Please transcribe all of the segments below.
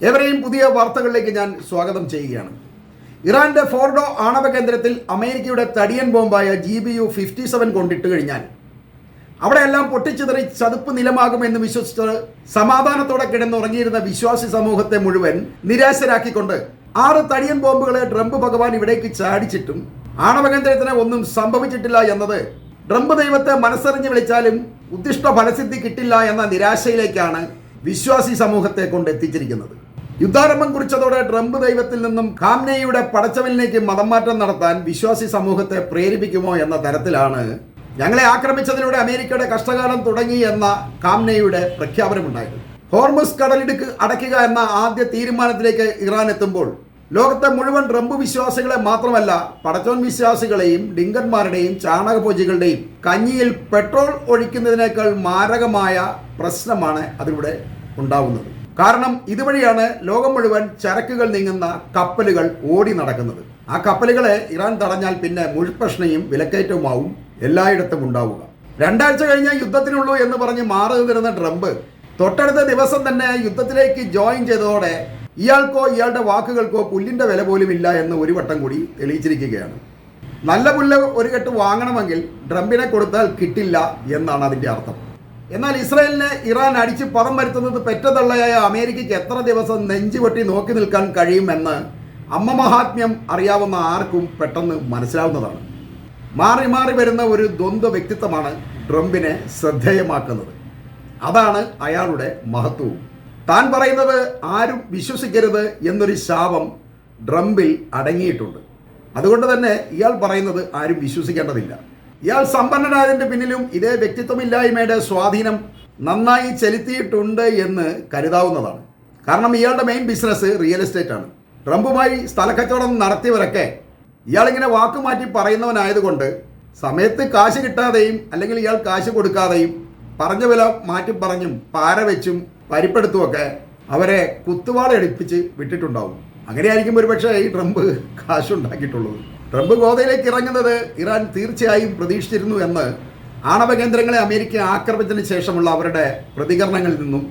ഏവരെയും പുതിയ വാർത്തകളിലേക്ക് ഞാൻ സ്വാഗതം ചെയ്യുകയാണ്. ഇറാന്റെ ഫോർഡോ ആണവ കേന്ദ്രത്തിൽ അമേരിക്കയുടെ തടിയൻ ബോംബായ G B U fifty seven കൊണ്ടിട്ട് കഴിഞ്ഞാൽ അവിടെയെല്ലാം പൊട്ടിച്ചിതറി ചതുപ്പ് നിലമാകുമെന്ന് വിശ്വസിച്ച് സമാധാനത്തോടെ കിടന്നുറങ്ങിയിരുന്ന വിശ്വാസി സമൂഹത്തെ മുഴുവൻ നിരാശരാക്കിക്കൊണ്ട് ആറ് തടിയൻ ബോംബുകളെ ട്രംപ് ഭഗവാൻ ഇവിടേക്ക് ചാടിച്ചിട്ടും ആണവ കേന്ദ്രത്തിന് ഒന്നും സംഭവിച്ചിട്ടില്ല എന്നത് ട്രംപ് ദൈവത്തെ മനസ്സറിഞ്ഞ് വിളിച്ചാലും ഉദ്ദിഷ്ട ഫലസിദ്ധി കിട്ടില്ല എന്ന നിരാശയിലേക്കാണ് വിശ്വാസി സമൂഹത്തെ കൊണ്ട് എത്തിച്ചിരിക്കുന്നത്. യുദ്ധാരംഭം കുറിച്ചതോടെ ട്രംപ് ദൈവത്തിൽ നിന്നും ഖാംനയുടെ പടച്ചവലിലേക്ക് മതംമാറ്റം നടത്താൻ വിശ്വാസി സമൂഹത്തെ പ്രേരിപ്പിക്കുമോ എന്ന തരത്തിലാണ് ഞങ്ങളെ ആക്രമിച്ചതിലൂടെ അമേരിക്കയുടെ കഷ്ടകാലം തുടങ്ങി എന്ന കാംനയുടെ പ്രഖ്യാപനമുണ്ടായത്. ഹോർമസ് കടലിടുക്ക് അടയ്ക്കുക എന്ന ആദ്യ തീരുമാനത്തിലേക്ക് ഇറാൻ എത്തുമ്പോൾ ലോകത്തെ മുഴുവൻ ട്രംപ് വിശ്വാസികളെ മാത്രമല്ല പടച്ചോൻ വിശ്വാസികളെയും ഡിങ്കന്മാരുടെയും ചാണകപൂജികളുടെയും കഞ്ഞിയിൽ പെട്രോൾ ഒഴിക്കുന്നതിനേക്കാൾ മാരകമായ പ്രശ്നമാണ് അതിലൂടെ ഉണ്ടാവുന്നത്. കാരണം ഇതുവഴിയാണ് ലോകം മുഴുവൻ ചരക്കുകൾ നീങ്ങുന്ന കപ്പലുകൾ ഓടി നടക്കുന്നത്. ആ കപ്പലുകളെ ഇറാൻ തടഞ്ഞാൽ പിന്നെ മുഴുപ്രശ്നയും വിലക്കയറ്റവുമാവും എല്ലായിടത്തും ഉണ്ടാവുക. രണ്ടാഴ്ച കഴിഞ്ഞ യുദ്ധത്തിനുള്ളൂ എന്ന് പറഞ്ഞ് മാറി നിന്നിരുന്ന ട്രംപ് തൊട്ടടുത്ത ദിവസം തന്നെ യുദ്ധത്തിലേക്ക് ജോയിൻ ചെയ്തതോടെ ഇയാൾക്കോ ഇയാളുടെ വാക്കുകൾക്കോ പുല്ലിന്റെ വില പോലും ഇല്ല എന്ന് ഒരു വട്ടം കൂടി തെളിയിച്ചിരിക്കുകയാണ്. നല്ല പുല്ല് ഒരു കെട്ട് വാങ്ങണമെങ്കിൽ ട്രംപിനെ കൊടുത്താൽ കിട്ടില്ല എന്നാണ് അതിന്റെ അർത്ഥം. എന്നാൽ ഇസ്രായേലിനെ ഇറാൻ അടിച്ച് പദം വരുത്തുന്നത് പെറ്റതള്ളയായ അമേരിക്കയ്ക്ക് എത്ര ദിവസം നെഞ്ചുപൊട്ടി നോക്കി നിൽക്കാൻ കഴിയുമെന്ന് അമ്മ മഹാത്മ്യം അറിയാവുന്ന ആർക്കും പെട്ടെന്ന് മനസ്സിലാവുന്നതാണ്. മാറി മാറി വരുന്ന ഒരു ദ്വന്ദ്വ വ്യക്തിത്വമാണ് ട്രംപിനെ ശ്രദ്ധേയമാക്കുന്നത്. അതാണ് അയാളുടെ മഹത്വവും. താൻ പറയുന്നത് ആരും വിശ്വസിക്കരുത് എന്നൊരു ശാപം ട്രംപിൽ അടങ്ങിയിട്ടുണ്ട്. അതുകൊണ്ട് തന്നെ ഇയാൾ പറയുന്നത് ആരും വിശ്വസിക്കേണ്ടതില്ല. ഇയാൾ സമ്പന്നനായതിന്റെ പിന്നിലും ഇതേ വ്യക്തിത്വമില്ലായ്മയുടെ സ്വാധീനം നന്നായി ചെലുത്തിയിട്ടുണ്ട് എന്ന് കരുതാവുന്നതാണ്. കാരണം ഇയാളുടെ മെയിൻ ബിസിനസ് റിയൽ എസ്റ്റേറ്റ് ആണ്. ട്രംപുമായി സ്ഥലക്കച്ചവടം നടത്തിയവരൊക്കെ ഇയാളിങ്ങനെ വാക്കുമാറ്റി പറയുന്നവനായതുകൊണ്ട് സമയത്ത് കാശ് കിട്ടാതെയും അല്ലെങ്കിൽ ഇയാൾ കാശ് കൊടുക്കാതെയും പറഞ്ഞ വില മാറ്റി പറഞ്ഞും പാര വെച്ചും പരിപ്പെടുത്തുമൊക്കെ അവരെ കുത്തുവാളെടുപ്പിച്ച് വിട്ടിട്ടുണ്ടാവും. അങ്ങനെയായിരിക്കും ഒരുപക്ഷെ ഈ ട്രംപ് കാശുണ്ടാക്കിയിട്ടുള്ളത് ട്രംപ് ഗോതയിലേക്ക് ഇറങ്ങുന്നത് ഇറാൻ തീർച്ചയായും പ്രതീക്ഷിച്ചിരുന്നു എന്ന് ആണവ കേന്ദ്രങ്ങളെ അമേരിക്ക ആക്രമിച്ചതിന് ശേഷമുള്ള അവരുടെ പ്രതികരണങ്ങളിൽ നിന്നും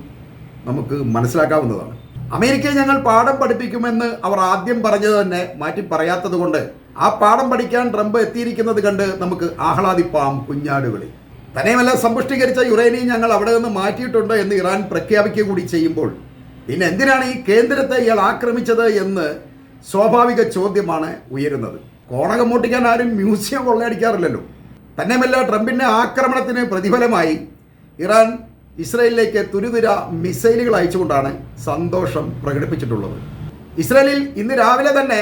നമുക്ക് മനസ്സിലാക്കാവുന്നതാണ്. അമേരിക്കയെ ഞങ്ങൾ പാഠം പഠിപ്പിക്കുമെന്ന് അവർ ആദ്യം പറഞ്ഞത് തന്നെ മാറ്റി പറയാത്തത് കൊണ്ട് ആ പാഠം പഠിക്കാൻ ട്രംപ് എത്തിയിരിക്കുന്നത് കണ്ട് നമുക്ക് ആഹ്ലാദിപ്പാം കുഞ്ഞാടുകളി. തന്നെയുമല്ല സമ്പുഷ്ടീകരിച്ച യുറേനിയം ഞങ്ങൾ അവിടെ നിന്ന് മാറ്റിയിട്ടുണ്ട് എന്ന് ഇറാൻ പ്രഖ്യാപിക്കുക കൂടി ചെയ്യുമ്പോൾ പിന്നെ എന്തിനാണ് ഈ കേന്ദ്രത്തെ ഇയാൾ ആക്രമിച്ചത് എന്ന് സ്വാഭാവിക ചോദ്യമാണ് ഉയരുന്നത്. കോണകം മൂട്ടിക്കാൻ ആരും മ്യൂസിയം കൊള്ളയടിക്കാറില്ലല്ലോ. തന്നെയുമല്ല ട്രംപിന്റെ ആക്രമണത്തിന് പ്രതിഫലമായി ഇറാൻ ഇസ്രയേലിലേക്ക് തുരുതുര മിസൈലുകൾ അയച്ചുകൊണ്ടാണ് സന്തോഷം പ്രകടിപ്പിച്ചിട്ടുള്ളത്. ഇസ്രയേലിൽ ഇന്ന് രാവിലെ തന്നെ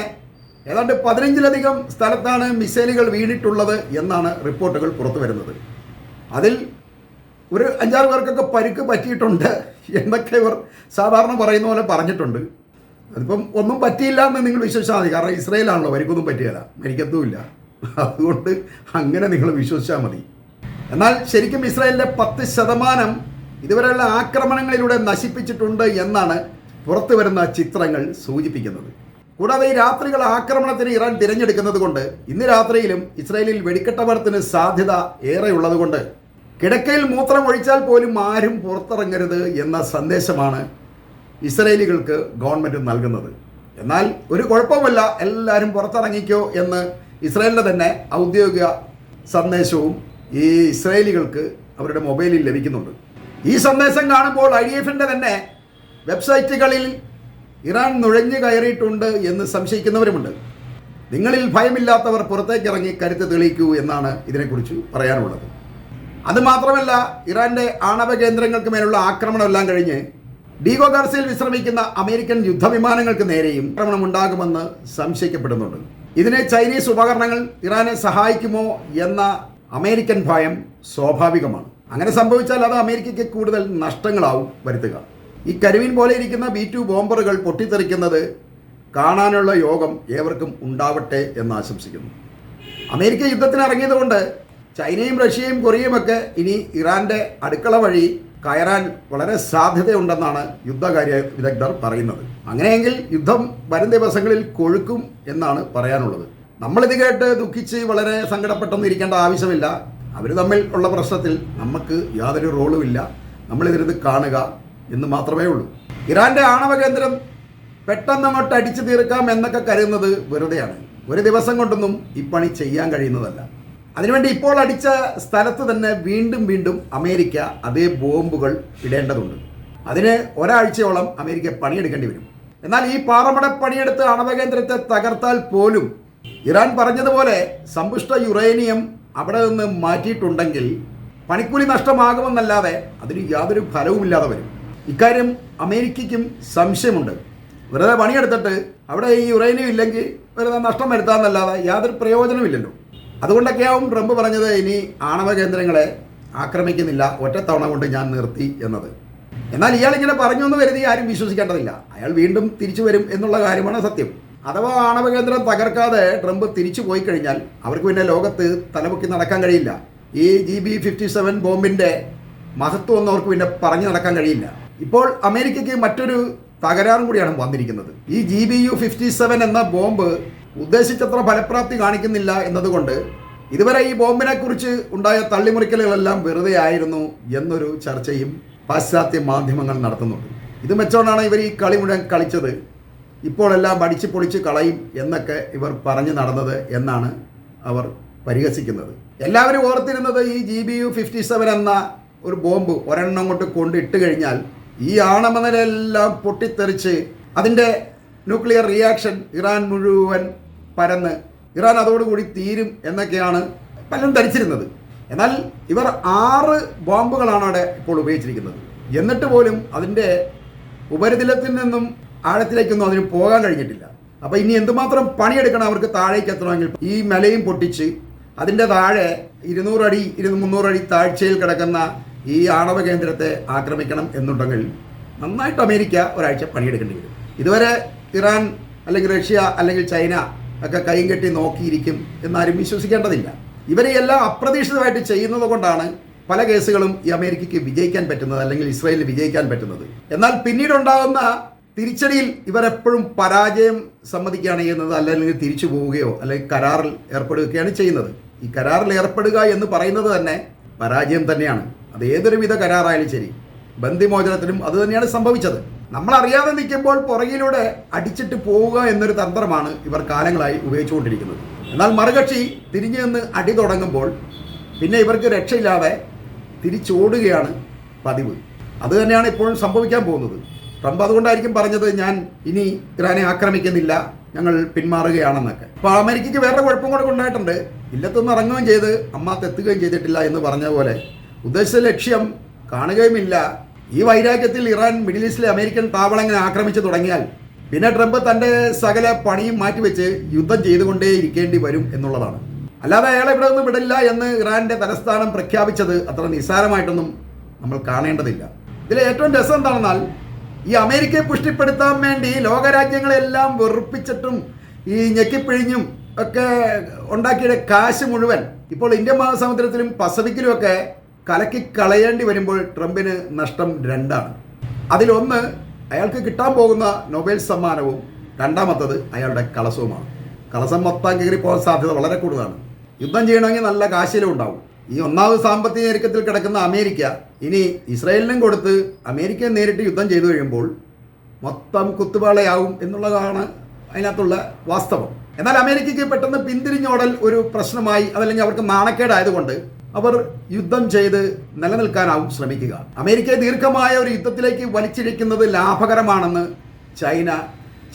ഏതാണ്ട് പതിനഞ്ചിലധികം സ്ഥലത്താണ് മിസൈലുകൾ വീണിട്ടുള്ളത് എന്നാണ് റിപ്പോർട്ടുകൾ പുറത്തു വരുന്നത്. അതിൽ ഒരു അഞ്ചാറ് പേർക്കൊക്കെ പരുക്ക് പറ്റിയിട്ടുണ്ട് എന്നൊക്കെ ഇവർ സാധാരണ പറയുന്ന പോലെ പറഞ്ഞിട്ടുണ്ട്. അതിപ്പം ഒന്നും പറ്റിയില്ല എന്ന് നിങ്ങൾ വിശ്വസിച്ചാൽ മതി. കാരണം ഇസ്രയേലാണല്ലോ അവർക്കൊന്നും പറ്റിയല്ല മരിക്കത്തുമില്ല അതുകൊണ്ട് അങ്ങനെ നിങ്ങൾ വിശ്വസിച്ചാൽ മതി. എന്നാൽ ശരിക്കും ഇസ്രായേലിന്റെ പത്ത് ശതമാനം ഇതുവരെയുള്ള ആക്രമണങ്ങളിലൂടെ നശിപ്പിച്ചിട്ടുണ്ട് എന്നാണ് പുറത്തു വരുന്ന ചിത്രങ്ങൾ സൂചിപ്പിക്കുന്നത്. കൂടാതെ ഈ രാത്രികൾ ആക്രമണത്തിന് ഇറാൻ തിരഞ്ഞെടുക്കുന്നത് കൊണ്ട് ഇന്ന് രാത്രിയിലും ഇസ്രായേലിൽ വെടിക്കെട്ടവർത്തിന് സാധ്യത ഏറെയുള്ളതുകൊണ്ട് കിടക്കയിൽ മൂത്രം ഒഴിച്ചാൽ പോലും ആരും പുറത്തിറങ്ങരുത് എന്ന സന്ദേശമാണ് ഇസ്രയേലികൾക്ക് ഗവൺമെന്റ് നൽകുന്നത്. എന്നാൽ ഒരു കുഴപ്പമില്ല എല്ലാവരും പുറത്തിറങ്ങിക്കോ എന്ന് ഇസ്രയേലിന്റെ തന്നെ ഔദ്യോഗിക സന്ദേശവും ഈ ഇസ്രയേലികൾക്ക് അവരുടെ മൊബൈലിൽ ലഭിക്കുന്നുണ്ട്. ഈ സന്ദേശം കാണുമ്പോൾ ഐ ഡി എഫിന്റെ തന്നെ വെബ്സൈറ്റുകളിൽ ഇറാൻ നുഴഞ്ഞു കയറിയിട്ടുണ്ട് എന്ന് സംശയിക്കുന്നവരുമുണ്ട്. നിങ്ങളിൽ ഭയമില്ലാത്തവർ പുറത്തേക്ക് ഇറങ്ങി കരുത്ത് തെളിയിക്കൂ എന്നാണ് ഇതിനെക്കുറിച്ച് പറയാനുള്ളത്. അതുമാത്രമല്ല ഇറാന്റെ ആണവ കേന്ദ്രങ്ങൾക്ക് മേലുള്ള ആക്രമണമെല്ലാം കഴിഞ്ഞ് ഡീഗോ ഗാർസയിൽ വിശ്രമിക്കുന്ന അമേരിക്കൻ യുദ്ധവിമാനങ്ങൾക്ക് നേരെയും ആക്രമണം ഉണ്ടാകുമെന്ന് സംശയിക്കപ്പെടുന്നുണ്ട്. ഇതിനെ ചൈനീസ് ഉപകരണങ്ങൾ ഇറാനെ സഹായിക്കുമോ എന്ന അമേരിക്കൻ ഭയം സ്വാഭാവികമാണ്. അങ്ങനെ സംഭവിച്ചാൽ അത് അമേരിക്കയ്ക്ക് കൂടുതൽ നഷ്ടങ്ങളാവും വരുത്തുക. ഈ കരുവിൻ പോലെ ഇരിക്കുന്ന ബി ടു ബോംബറുകൾ പൊട്ടിത്തെറിക്കുന്നത് കാണാനുള്ള യോഗം ഏവർക്കും ഉണ്ടാവട്ടെ എന്ന് ആശംസിക്കുന്നു. അമേരിക്ക യുദ്ധത്തിന് ഇറങ്ങിയതുകൊണ്ട് ചൈനയും റഷ്യയും കൊറിയയും ഒക്കെ ഇനി ഇറാന്റെ അടുക്കള വഴി കയറാൻ വളരെ സാധ്യതയുണ്ടെന്നാണ് യുദ്ധകാര്യ വിദഗ്ധർ പറയുന്നത്. അങ്ങനെയെങ്കിൽ യുദ്ധം വരും ദിവസങ്ങളിൽ കൊഴുക്കും എന്നാണ് പറയാനുള്ളത്. നമ്മളിത് കേട്ട് ദുഃഖിച്ച് വളരെ സങ്കടപ്പെട്ടൊന്നും ഇരിക്കേണ്ട ആവശ്യമില്ല. അവർ തമ്മിൽ ഉള്ള പ്രശ്നത്തിൽ നമുക്ക് യാതൊരു റോളുമില്ല നമ്മളിതിരുന്ന് കാണുക എന്ന് മാത്രമേ ഉള്ളൂ. ഇറാന്റെ ആണവ കേന്ദ്രം പെട്ടെന്ന് അങ്ങോട്ട് അടിച്ചു തീർക്കാം എന്നൊക്കെ കരുതുന്നത് വെറുതെയാണ്. ഒരു ദിവസം കൊണ്ടൊന്നും ഈ പണി ചെയ്യാൻ കഴിയുന്നതല്ല. അതിനുവേണ്ടി ഇപ്പോൾ അടിച്ച സ്ഥലത്ത് തന്നെ വീണ്ടും വീണ്ടും അമേരിക്ക അതേ ബോംബുകൾ ഇടേണ്ടതുണ്ട്. അതിന് ഒരാഴ്ചയോളം അമേരിക്ക പണിയെടുക്കേണ്ടി വരും. എന്നാൽ ഈ പാറമട പണിയെടുത്ത് ആണവ കേന്ദ്രത്തെ തകർത്താൽ പോലും ഇറാൻ പറഞ്ഞതുപോലെ സമ്പുഷ്ട യുറേനിയം അവിടെ നിന്ന് മാറ്റിയിട്ടുണ്ടെങ്കിൽ പണിക്കൂലി നഷ്ടമാകുമെന്നല്ലാതെ അതിന് യാതൊരു ഫലവുമില്ലാതെ വരും. ഇക്കാര്യം അമേരിക്കയ്ക്കും സംശയമുണ്ട്. വെറുതെ പണിയെടുത്തിട്ട് അവിടെ ഈ യുറേനിയം ഇല്ലെങ്കിൽ വെറുതെ നഷ്ടം വരുത്താമെന്നല്ലാതെ യാതൊരു പ്രയോജനമില്ലല്ലോ അതുകൊണ്ടൊക്കെയാവും ട്രംപ് പറഞ്ഞത് ഇനി ആണവ കേന്ദ്രങ്ങളെ ആക്രമിക്കുന്നില്ല ഒറ്റത്തവണ കൊണ്ട് ഞാൻ നിർത്തി എന്നത്. എന്നാൽ ഇയാൾ ഇങ്ങനെ പറഞ്ഞു എന്ന് കരുതി ആരും വിശ്വസിക്കേണ്ടതില്ല. അയാൾ വീണ്ടും തിരിച്ചു വരും എന്നുള്ള കാര്യമാണ് സത്യം. അഥവാ ആണവ കേന്ദ്രം തകർക്കാതെ ട്രംപ് തിരിച്ചു പോയി കഴിഞ്ഞാൽ അവർക്ക് പിന്നെ ലോകത്ത് തലമുക്കി നടക്കാൻ കഴിയില്ല. ഈ ജി ബി ഫിഫ്റ്റി സെവൻ ബോംബിന്റെ മഹത്വം ഒന്നും അവർക്ക് പിന്നെ പറഞ്ഞു നടക്കാൻ കഴിയില്ല. ഇപ്പോൾ അമേരിക്കയ്ക്ക് മറ്റൊരു തകരാറും കൂടിയാണ് വന്നിരിക്കുന്നത്. ഈ G B U fifty seven എന്ന ബോംബ് ഉദ്ദേശിച്ചത്ര ഫലപ്രാപ്തി കാണിക്കുന്നില്ല എന്നതുകൊണ്ട് ഇതുവരെ ഈ ബോംബിനെ കുറിച്ച് ഉണ്ടായ തള്ളിമുറിക്കലുകളെല്ലാം വെറുതെ ആയിരുന്നു എന്നൊരു ചർച്ചയും പാശ്ചാത്യ മാധ്യമങ്ങൾ നടത്തുന്നുണ്ട്. ഇത് മെച്ചോണ്ടാണ് ഇവർ ഈ കളി മുഴുവൻ കളിച്ചത്. ഇപ്പോഴെല്ലാം അടിച്ചു പൊളിച്ച് കളയും എന്നൊക്കെ ഇവർ പറഞ്ഞു നടന്നത് എന്നാണ് അവർ പരിഹസിക്കുന്നത്. എല്ലാവരും ഓർത്തിരുന്നത് ഈ G B U fifty seven എന്ന ഒരു ബോംബ് ഒരെണ്ണം കൊണ്ട് കൊണ്ടിട്ട് കഴിഞ്ഞാൽ ഈ ആണമനലെല്ലാം പൊട്ടിത്തെറിച്ച് അതിന്റെ ന്യൂക്ലിയർ റിയാക്ഷൻ ഇറാൻ മുഴുവൻ പരന്ന് ഇറാൻ അതോടുകൂടി തീരും എന്നൊക്കെയാണ് പലരും ധരിച്ചിരുന്നത്. എന്നാൽ ഇവർ ആറ് ബോംബുകളാണ് അവിടെ ഇപ്പോൾ ഉപയോഗിച്ചിരിക്കുന്നത്. എന്നിട്ട് പോലും അതിന്റെ ഉപരിതലത്തിൽ നിന്നും ആഴത്തിലേക്കൊന്നും അതിന് പോകാൻ കഴിഞ്ഞിട്ടില്ല. അപ്പോൾ ഇനി എന്തുമാത്രം പണിയെടുക്കണം അവർക്ക് താഴേക്ക് എത്തണമെങ്കിൽ? ഈ മലയും പൊട്ടിച്ച് അതിന്റെ താഴെ ഇരുന്നൂറടി ഇരുന്ന് മുന്നൂറടി താഴ്ചയിൽ കിടക്കുന്ന ഈ ആണവ കേന്ദ്രത്തെ ആക്രമിക്കണം എന്നുണ്ടെങ്കിൽ നന്നായിട്ട് അമേരിക്ക ഒരാഴ്ച പണിയെടുക്കേണ്ടി വരും. ഇതുവരെ ഇറാൻ അല്ലെങ്കിൽ റഷ്യ അല്ലെങ്കിൽ ചൈന ഒക്കെ കൈയും കെട്ടി നോക്കിയിരിക്കും എന്നാരും വിശ്വസിക്കേണ്ടതില്ല. ഇവരെ എല്ലാം അപ്രതീക്ഷിതമായിട്ട് ചെയ്യുന്നത് കൊണ്ടാണ് പല കേസുകളും ഈ അമേരിക്കയ്ക്ക് വിജയിക്കാൻ പറ്റുന്നത് അല്ലെങ്കിൽ ഇസ്രായേലിന് വിജയിക്കാൻ പറ്റുന്നത്. എന്നാൽ പിന്നീടുണ്ടാകുന്ന തിരിച്ചടിയിൽ ഇവരെപ്പോഴും പരാജയം സമ്മതിക്കുകയാണ് ചെയ്യുന്നത് അല്ലെങ്കിൽ തിരിച്ചു പോവുകയോ അല്ലെങ്കിൽ കരാറിൽ ഏർപ്പെടുകയൊക്കെയാണ് ചെയ്യുന്നത്. ഈ കരാറിൽ ഏർപ്പെടുക എന്ന് പറയുന്നത് തന്നെ പരാജയം തന്നെയാണ്. അത് ഏതൊരു വിധ കരാറായാലും ശരി ബന്ധിമോചനത്തിനും അത് തന്നെയാണ് സംഭവിച്ചത്. നമ്മൾ അറിയാതെ നിൽക്കുമ്പോൾ പുറകിലൂടെ അടിച്ചിട്ട് പോവുക എന്നൊരു തന്ത്രമാണ് ഇവർ കാലങ്ങളായി ഉപയോഗിച്ചുകൊണ്ടിരിക്കുന്നത്. എന്നാൽ മറുകക്ഷി തിരിഞ്ഞു നിന്ന് അടി തുടങ്ങുമ്പോൾ പിന്നെ ഇവർക്ക് രക്ഷയില്ലാതെ തിരിച്ചോടുകയാണ് പതിവ്. അത് തന്നെയാണ് ഇപ്പോഴും സംഭവിക്കാൻ പോകുന്നത്. ട്രംപ് അതുകൊണ്ടായിരിക്കും പറഞ്ഞത് ഞാൻ ഇനി ഇറാനെ ആക്രമിക്കുന്നില്ല ഞങ്ങൾ പിന്മാറുകയാണെന്നൊക്കെ. അപ്പോൾ അമേരിക്കയ്ക്ക് വേറെ കുഴപ്പം കൂടെ ഉണ്ടായിട്ടുണ്ട്. ഇല്ലത്തൊന്നും ഇറങ്ങുകയും ചെയ്ത് അമ്മ തെത്തുകയും ചെയ്തിട്ടില്ല എന്ന് പറഞ്ഞ പോലെ ഉദ്ദേശിച്ച ലക്ഷ്യം കാണുകയുമില്ല. ഈ വൈരാഗ്യത്തിൽ ഇറാൻ മിഡിൽ ഈസ്റ്റിലെ അമേരിക്കൻ താവളങ്ങളെ ആക്രമിച്ചു തുടങ്ങിയാൽ പിന്നെ ട്രംപ് തന്റെ സകല പണിയും മാറ്റിവെച്ച് യുദ്ധം ചെയ്തുകൊണ്ടേ ഇരിക്കേണ്ടി വരും എന്നുള്ളതാണ്. അല്ലാതെ അയാളെ ഇവിടെ നിന്ന് വിടില്ല എന്ന് ഇറാന്റെ തലസ്ഥാനം പ്രഖ്യാപിച്ചത് അത്ര നിസ്സാരമായിട്ടൊന്നും നമ്മൾ കാണേണ്ടതില്ല. ഇതിലെ ഏറ്റവും രസം എന്താണെന്നാൽ ഈ അമേരിക്കയെ പുഷ്ടിപ്പെടുത്താൻ വേണ്ടി ലോകരാജ്യങ്ങളെല്ലാം വെറുപ്പിച്ചിട്ടും ഈ ഞെക്കിപ്പിഴിഞ്ഞും ഒക്കെ ഉണ്ടാക്കിയ കാശ് മുഴുവൻ ഇപ്പോൾ ഇന്ത്യൻ മഹാസമുദ്രത്തിലും പസഫിക്കിലും ഒക്കെ കലക്കി കളയേണ്ടി വരുമ്പോൾ ട്രംപിന് നഷ്ടം രണ്ടാണ്. അതിലൊന്ന് അയാൾക്ക് കിട്ടാൻ പോകുന്ന നൊബേൽ സമ്മാനവും രണ്ടാമത്തത് അയാളുടെ കളസവുമാണ് കളസം മൊത്തം കയറി പോകാൻ സാധ്യത വളരെ കൂടുതലാണ്. യുദ്ധം ചെയ്യണമെങ്കിൽ നല്ല കാശിലും ഉണ്ടാവും. ഈ ഒന്നാമത് സാമ്പത്തിക ഞെരുക്കത്തിൽ കിടക്കുന്ന അമേരിക്ക ഇനി ഇസ്രായേലിനും കൊടുത്ത് അമേരിക്ക നേരിട്ട് യുദ്ധം ചെയ്തു കഴിയുമ്പോൾ മൊത്തം കുത്തുപാളയാവും എന്നുള്ളതാണ് അതിനകത്തുള്ള വാസ്തവം. എന്നാൽ അമേരിക്കയ്ക്ക് പെട്ടെന്ന് പിന്തിരിഞ്ഞോടൽ ഒരു പ്രശ്നമായി അതല്ലെങ്കിൽ അവർക്ക് നാണക്കേടായതുകൊണ്ട് അവർ യുദ്ധം ചെയ്ത് നിലനിൽക്കാനാവും ശ്രമിക്കുക. അമേരിക്കയെ ദീർഘമായ ഒരു യുദ്ധത്തിലേക്ക് വലിച്ചിഴക്കുന്നത് ലാഭകരമാണെന്ന് ചൈന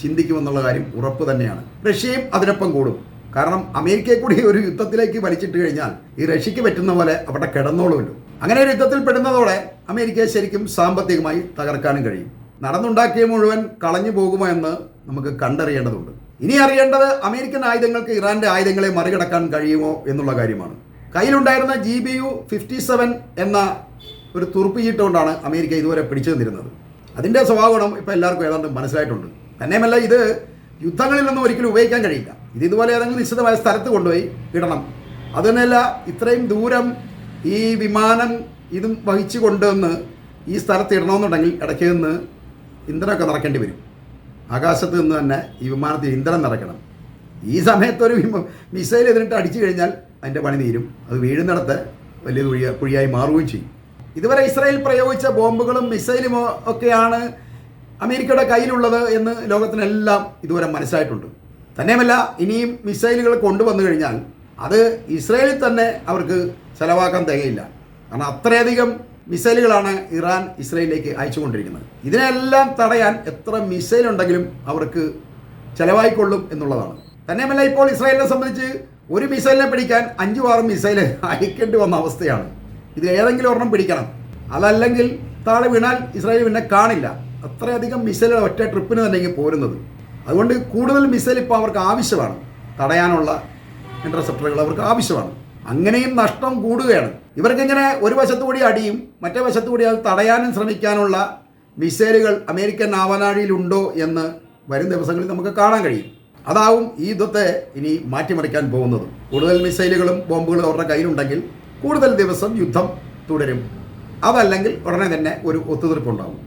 ചിന്തിക്കുമെന്നുള്ള കാര്യം ഉറപ്പ് തന്നെയാണ്. റഷ്യയും അതിനൊപ്പം കൂടും. കാരണം അമേരിക്കയെ കൂടി ഒരു യുദ്ധത്തിലേക്ക് വലിച്ചിട്ട് കഴിഞ്ഞാൽ ഈ റഷ്യക്ക് പറ്റുന്ന പോലെ അവിടെ കിടന്നോളുമല്ലോ. അങ്ങനെ ഒരു യുദ്ധത്തിൽ പെടുന്നതോടെ അമേരിക്കയെ ശരിക്കും സാമ്പത്തികമായി തകർക്കാനും കഴിയും. നടന്നുണ്ടാക്കിയ മുഴുവൻ കളഞ്ഞു പോകുമോ എന്ന് നമുക്ക് കണ്ടറിയേണ്ടതുണ്ട്. ഇനി അറിയേണ്ടത് അമേരിക്കൻ ആയുധങ്ങൾക്ക് ഇറാന്റെ ആയുധങ്ങളെ മറികടക്കാൻ കഴിയുമോ എന്നുള്ള കാര്യമാണ്. കയ്യിലുണ്ടായിരുന്ന G B U fifty seven എന്ന ഒരു തുറുപ്പ് ചീട്ടുകൊണ്ടാണ് അമേരിക്ക ഇതുവരെ പിടിച്ചു നിന്നിരുന്നത്. അതിന്റെ സ്വഭാവഗുണം ഇപ്പോൾ എല്ലാവർക്കും ഏതാണ്ട് മനസ്സിലായിട്ടുണ്ട്. തന്നെയുമല്ല ഇത് യുദ്ധങ്ങളിൽ നിന്നും ഒരിക്കലും ഉപയോഗിക്കാൻ കഴിയില്ല. ഇത് ഇതുപോലെ ഏതെങ്കിലും നിശ്ചിതമായ സ്ഥലത്ത് കൊണ്ടുപോയി ഇടണം. അതുതന്നെയല്ല ഇത്രയും ദൂരം ഈ വിമാനം ഇതും വഹിച്ചു കൊണ്ടുവന്ന് ഈ സ്ഥലത്ത് ഇടണമെന്നുണ്ടെങ്കിൽ ഇടയ്ക്ക് നിന്ന് ഇന്ധനമൊക്കെ നിറയ്ക്കേണ്ടി വരും. ആകാശത്ത് നിന്ന് തന്നെ ഈ വിമാനത്തിൽ ഇന്ധനം നിറയ്ക്കണം ഈ സമയത്ത് ഒരു മിസൈൽ എതിരിട്ട് അടിച്ചു കഴിഞ്ഞാൽ അതിന്റെ പണി തീരും. അത് വീഴുന്നിടത്ത് വലിയ കുഴിയ കുഴിയായി മാറുകയും ചെയ്യും. ഇതുവരെ ഇസ്രായേൽ പ്രയോഗിച്ച ബോംബുകളും മിസൈലും ഒക്കെയാണ് അമേരിക്കയുടെ കയ്യിലുള്ളത് എന്ന് ലോകത്തിനെല്ലാം ഇതുവരെ മനസ്സിലായിട്ടുണ്ട്. തന്നെയുമല്ല ഇനിയും മിസൈലുകൾ കൊണ്ടുവന്നു കഴിഞ്ഞാൽ അത് ഇസ്രയേലിൽ തന്നെ അവർക്ക് ചിലവാക്കാൻ തികയില്ല. കാരണം അത്രയധികം മിസൈലുകളാണ് ഇറാൻ ഇസ്രയേലിലേക്ക് അയച്ചുകൊണ്ടിരിക്കുന്നത്. ഇതിനെല്ലാം തടയാൻ എത്ര മിസൈൽ ഉണ്ടെങ്കിലും അവർക്ക് ചെലവായിക്കൊള്ളും എന്നുള്ളതാണ്. തന്നെയുമല്ല ഇപ്പോൾ ഇസ്രായേലിനെ സംബന്ധിച്ച് ഒരു മിസൈലിനെ പിടിക്കാൻ അഞ്ചു ആറും മിസൈൽ അയക്കേണ്ടി വന്ന അവസ്ഥയാണ്. ഇത് ഏതെങ്കിലും ഒരെണ്ണം പിടിക്കണം. അതല്ലെങ്കിൽ താഴെ വീണാൽ ഇസ്രായേൽ പിന്നെ കാണില്ല. അത്രയധികം മിസൈൽ ഒറ്റ ട്രിപ്പിന് തന്നെ പോരുന്നത്. അതുകൊണ്ട് കൂടുതൽ മിസൈൽ ഇപ്പോൾ അവർക്ക് ആവശ്യമാണ്. തടയാനുള്ള ഇന്റർസെപ്റ്ററുകൾ അവർക്ക് ആവശ്യമാണ്. അങ്ങനെയും നഷ്ടം കൂടുകയാണ്. ഇവർക്കിങ്ങനെ ഒരു വശത്തുകൂടി അടിയും മറ്റേ വശത്തുകൂടി അത് തടയാനും ശ്രമിക്കാനുള്ള മിസൈലുകൾ അമേരിക്കൻ നാവനാഴിയിലുണ്ടോ എന്ന് വരും ദിവസങ്ങളിൽ നമുക്ക് കാണാൻ കഴിയും. അതാവും ഈ യുദ്ധത്തെ ഇനി മാറ്റിമറിക്കാൻ പോകുന്നത്. കൂടുതൽ മിസൈലുകളും ബോംബുകളും അവരുടെ കയ്യിലുണ്ടെങ്കിൽ കൂടുതൽ ദിവസം യുദ്ധം തുടരും. അതല്ലെങ്കിൽ ഉടനെ തന്നെ ഒരു ഒത്തുതീർപ്പുണ്ടാവും.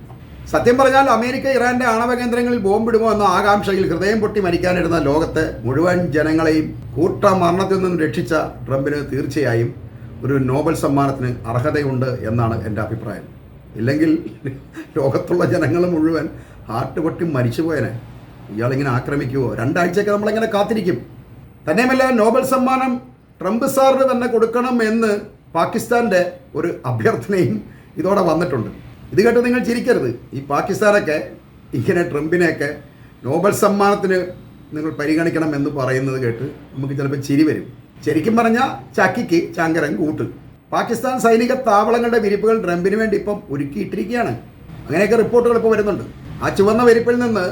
സത്യം പറഞ്ഞാൽ അമേരിക്ക ഇറാന്റെ ആണവ കേന്ദ്രങ്ങളിൽ ബോംബിടുമോ എന്ന ആകാംക്ഷയിൽ ഹൃദയം പൊട്ടി മരിക്കാനിരുന്ന ലോകത്തെ മുഴുവൻ ജനങ്ങളെയും കൂട്ട മരണത്തിൽ നിന്നും രക്ഷിച്ച ട്രംപിന് തീർച്ചയായും ഒരു നോബൽ സമ്മാനത്തിന് അർഹതയുണ്ട് എന്നാണ് എന്റെ അഭിപ്രായം. ഇല്ലെങ്കിൽ ലോകത്തുള്ള ജനങ്ങൾ മുഴുവൻ ഹാർട്ട് പൊട്ടി മരിച്ചുപോയനെ ഇയാളിങ്ങനെ ആക്രമിക്കുമോ രണ്ടാഴ്ചയൊക്കെ നമ്മളിങ്ങനെ കാത്തിരിക്കും. തന്നെയുമല്ല നോബൽ സമ്മാനം ട്രംപ് സാറിന് തന്നെ കൊടുക്കണം എന്ന് പാകിസ്ഥാന്റെ ഒരു അഭ്യർത്ഥനയും ഇതോടെ വന്നിട്ടുണ്ട്. ഇത് കേട്ട് നിങ്ങൾ ചിരിക്കരുത്. ഈ പാകിസ്ഥാനൊക്കെ ഇങ്ങനെ ട്രംപിനെയൊക്കെ നോബൽ സമ്മാനത്തിന് നിങ്ങൾ പരിഗണിക്കണം എന്ന് പറയുന്നത് കേട്ട് നമുക്ക് ചിലപ്പോൾ ചിരി വരും. ശരിക്കും പറഞ്ഞാൽ ചക്കിക്ക് ചങ്കരൻ കൂട്ട്. പാകിസ്ഥാൻ സൈനിക താവളങ്ങളുടെ വിരിപ്പുകൾ ട്രംപിന് വേണ്ടി ഇപ്പം ഒരുക്കിയിട്ടിരിക്കുകയാണ്. അങ്ങനെയൊക്കെ റിപ്പോർട്ടുകൾ ഇപ്പോൾ വരുന്നുണ്ട്. ആ ചുവന്ന വിരിപ്പിൽ നിന്ന്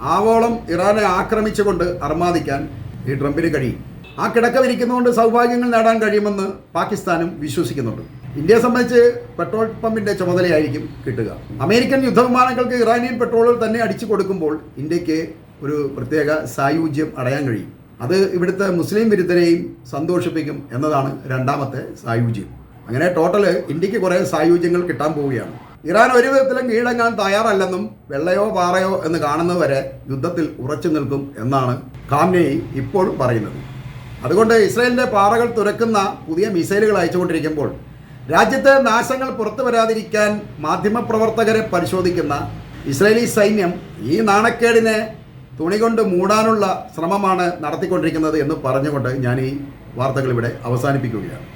ആവോളം ഇറാനെ ആക്രമിച്ചുകൊണ്ട് അർമാദിക്കാൻ ഈ ട്രംപിന് കഴിയും. ആ കിടക്ക വിരിക്കുന്നതുകൊണ്ട് സൗഭാഗ്യങ്ങൾ നേടാൻ കഴിയുമെന്ന് പാകിസ്ഥാനും വിശ്വസിക്കുന്നുണ്ട്. ഇന്ത്യയെ സംബന്ധിച്ച് പെട്രോൾ പമ്പിന്റെ ചുമതലയായിരിക്കും കിട്ടുക. അമേരിക്കൻ യുദ്ധവിമാനങ്ങൾക്ക് ഇറാനിയൻ പെട്രോളുകൾ തന്നെ അടിച്ചു കൊടുക്കുമ്പോൾ ഇന്ത്യയ്ക്ക് ഒരു പ്രത്യേക സായുജ്യം അടയാൻ കഴിയും. അത് ഇവിടുത്തെ മുസ്ലിം വിരുദ്ധരെയും സന്തോഷിപ്പിക്കും എന്നതാണ് രണ്ടാമത്തെ സായുജ്യം. അങ്ങനെ ടോട്ടൽ ഇന്ത്യയ്ക്ക് കുറേ സായുജ്യങ്ങൾ കിട്ടാൻ പോവുകയാണ്. ഇറാൻ ഒരു വിധത്തിലും കീഴടങ്ങാൻ തയ്യാറല്ലെന്നും വെള്ളയോ പാറയോ എന്ന് കാണുന്നവരെ യുദ്ധത്തിൽ ഉറച്ചു നിൽക്കും എന്നാണ് ഖാംനെയി ഇപ്പോൾ പറയുന്നത്. അതുകൊണ്ട് ഇസ്രയേലിന്റെ പാറകൾ തുരക്കുന്ന പുതിയ മിസൈലുകൾ അയച്ചുകൊണ്ടിരിക്കുമ്പോൾ രാജ്യത്തെ നാശങ്ങൾ പുറത്തു വരാതിരിക്കാൻ മാധ്യമപ്രവർത്തകരെ പരിശോധിക്കുന്ന ഇസ്രയേലി സൈന്യം ഈ നാണക്കേടിനെ തുണി കൊണ്ട് മൂടാനുള്ള ശ്രമമാണ് നടത്തിക്കൊണ്ടിരിക്കുന്നത് എന്ന് പറഞ്ഞുകൊണ്ട് ഞാൻ ഈ വാർത്തകൾ ഇവിടെ അവസാനിപ്പിക്കുകയാണ്.